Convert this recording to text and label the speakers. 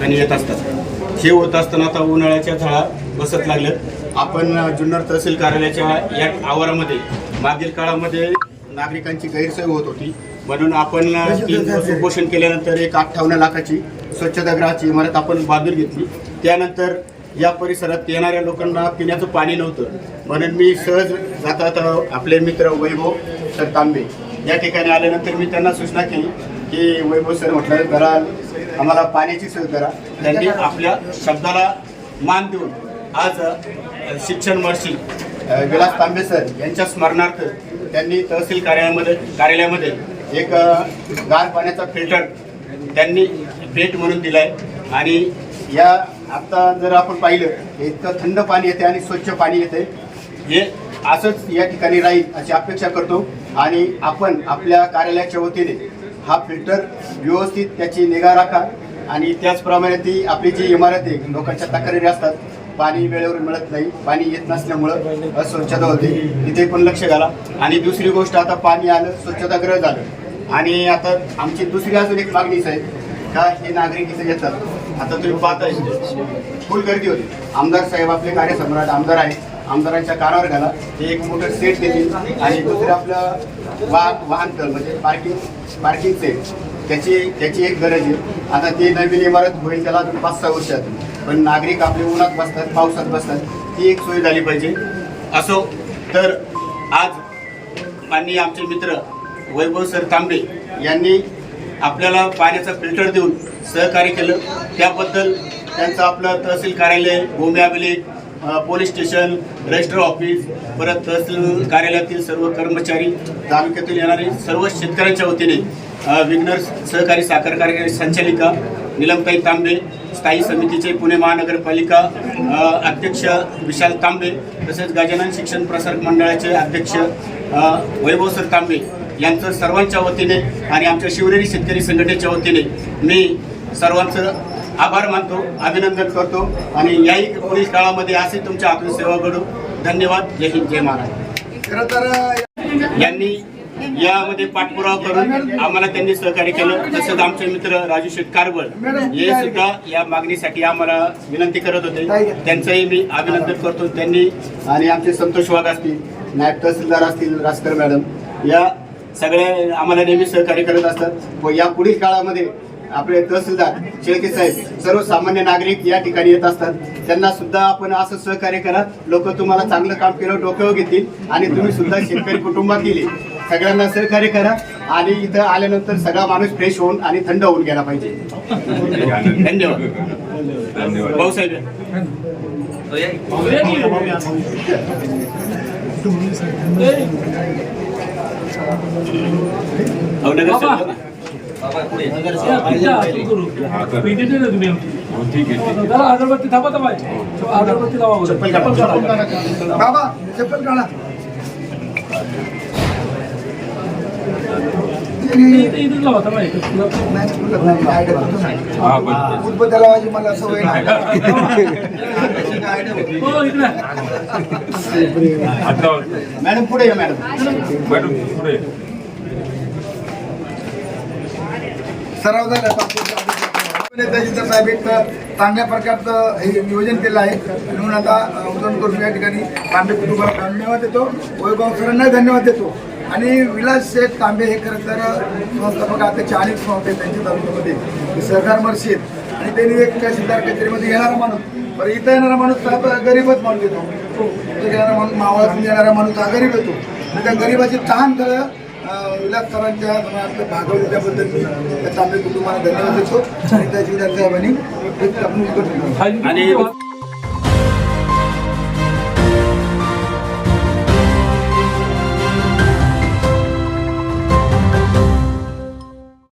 Speaker 1: ठिकाणी येत असतात. हे होत असताना आता उन्हाळ्याच्या झळा बसत लागल्यात. आपण जुन्नर तहसील कार्यालयाच्या या आवारामध्ये मागील काळामध्ये नागरिकांची गैरसोय होत होती. म्हणून आपण अ, उपोषण केल्यानंतर एक अठ्ठावन्न लाखाची स्वच्छतागृहाची इमारत आपण बांधून घेतली. त्यानंतर या परिसरात येणाऱ्या लोकांना पिण्याचं पाणी नव्हतं. म्हणून मी सहज जाता आपले मित्र वैभव सर तांबे या ठिकाणी आल्यानंतर मी त्यांना सूचना केली की वैभव सर म्हटलं जरा आम्हाला पाण्याची सोय करा. त्यांनी आपल्या शब्दाला मान देऊन आज शिक्षण महर्षी अ, विलास तांबे सर यांच्या स्मरणार्थ त्यांनी तहसील कार्यालयामध्ये कार्यालयामध्ये एक गार पाण्याचा फिल्टर त्यांनी भेट म्हणून दिलाय. आणि या आता जर आपण पाहिलं हे इतकं थंड पाणी येते आणि स्वच्छ पाणी येते. हे असंच या ठिकाणी राहील अशी अपेक्षा करतो. आणि आपण आपल्या कार्यालयाच्या वतीने हा फिल्टर व्यवस्थित त्याची निगा राखा आणि त्याचप्रमाणे ती आपली जी इमारत आहे लोकांच्या तक्रारी असतात पाणी वेळेवर मिळत नाही पाणी येत नसल्यामुळं अस्वच्छता होते. तिथे पण लक्ष घाला. आणि दुसरी गोष्ट आता पाणी आलं स्वच्छतागृह झालं. आणि आता आमची दुसरी अजून एक मागणीच आहे का हे नागरिक इथे येतात? आता तुम्ही पाहताय. फुल गर्दी होती. आमदार साहेब आपले कार्यसम्राट आमदार आहेत. आमदारांच्या कानावर घाला. ते एक मोठं सेट देतील. आणि दुसरं आपलं वाहन वाहनतळ म्हणजे पार्किंग पार्किंग सेट त्याची त्याची एक गरज आहे. आता ती नवीन इमारत होईल त्याला अजून पाच सहा वर्षात. पण नागरिक आपले उन्हात बसतात पावसात बसतात. ती एक सोय झाली पाहिजे. असो तर आज माननीय आमचे मित्र वैभव सर तांबे यांनी आपल्याला पाण्याचं फिल्टर देऊन सहकार्य केलं. त्याबद्दल त्यांचं आपलं तहसील कार्यालय भूमी अभिलेख पोलीस स्टेशन रजिस्टर ऑफिस परत तहसील कार्यालयातील सर्व कर्मचारी तालुक्यातील येणारे सर्व शेतकऱ्यांच्या वतीने विघ्नर सहकारी साखर कार्य संचालिका निलमताई तांबे स्थायी समितीचे पुणे महानगरपालिका अध्यक्ष विशाल तांबे तसेच गजानन शिक्षण प्रसारक मंडळाचे अध्यक्ष वैभव सर तांबे यांचं सर्वांच्या वतीने आणि आमच्या शिवनेरी शेतकरी संघटनेच्या वतीने मी सर्वांचं आभार मानतो अभिनंदन करतो आणि याही पुढील काळामध्ये असे तुमच्या हातून सेवा घडू. धन्यवाद. जय हिंद जय महाराज यांनी यामध्ये पाठपुरावा करून आम्हाला त्यांनी सहकार्य केलं. तसंच आमचे मित्र राजू शेठ कारबळ हे सुद्धा या मागणीसाठी आम्हाला विनंती करत होते. त्यांचंही मी अभिनंदन करतो. त्यांनी आणि आमचे संतोष वाघ असतील नायब तहसीलदार असतील रासकर मॅडम या सगळ्या आम्हाला नेहमी सहकार्य करत असतात. व या पुढील काळामध्ये आपले तहसीलदार शेळके साहेब सर्वसामान्य नागरिक या ठिकाणी येत असतात. त्यांना सुद्धा आपण असं सहकार्य करा. लोक तुम्हाला चांगलं काम केलं डोक्यावर घेतील आणि तुम्ही सुद्धा शेतकरी कुटुंबातील आहे. सगळ्यांना सहकार्य करा आणि इथं आल्यानंतर सगळा माणूस फ्रेश होऊन आणि थंड होऊन गेला पाहिजे. धन्यवाद. भाऊसाहेब नगरसेवक ना.
Speaker 2: अगरबत्ती थांबा थांबा. अगरबत्ती लावा
Speaker 1: चप्पल काढा.
Speaker 3: बाबा चप्पल काढा.
Speaker 2: इथून लावा थांबा
Speaker 3: नाही, फुलं नाही, आयडिया करतो ना. उदबत्त्या लावायची मला सवय नाही
Speaker 2: हो इकडे
Speaker 1: मॅडम पुढे या मॅडम
Speaker 3: सराव झाला नेताजी तर साहेब एक चांगल्या प्रकारचं हे नियोजन केलं आहे. म्हणून आता उदाहरण करून या ठिकाणी तांबे कुटुंबाला धन्यवाद देतो. वैभव सरांना धन्यवाद देतो. आणि विलास शेठ तांबे हे खरं तर संस्थापक अध्यक्ष अनेक संस्थे त्यांच्या तालुक्यामध्ये. सहकार मर्शीद आणि त्यांनी एक सिद्धार्थ कचेरीमध्ये येणारा माणूस. बरं इथं येणारा माणूस गरीबच माणूस येतो. येणारा माणूस मावळातून येणारा माणूस हा गरीब येतो. आणि त्या गरीबाची तहान खरं विलासकरांच्या मनातलं सरांच्या आपलं भागवलं त्याबद्दल मी त्या तांबे कुटुंबाला धन्यवाद देतो. आणि त्याची विधान साहेबांनी एक
Speaker 1: आणि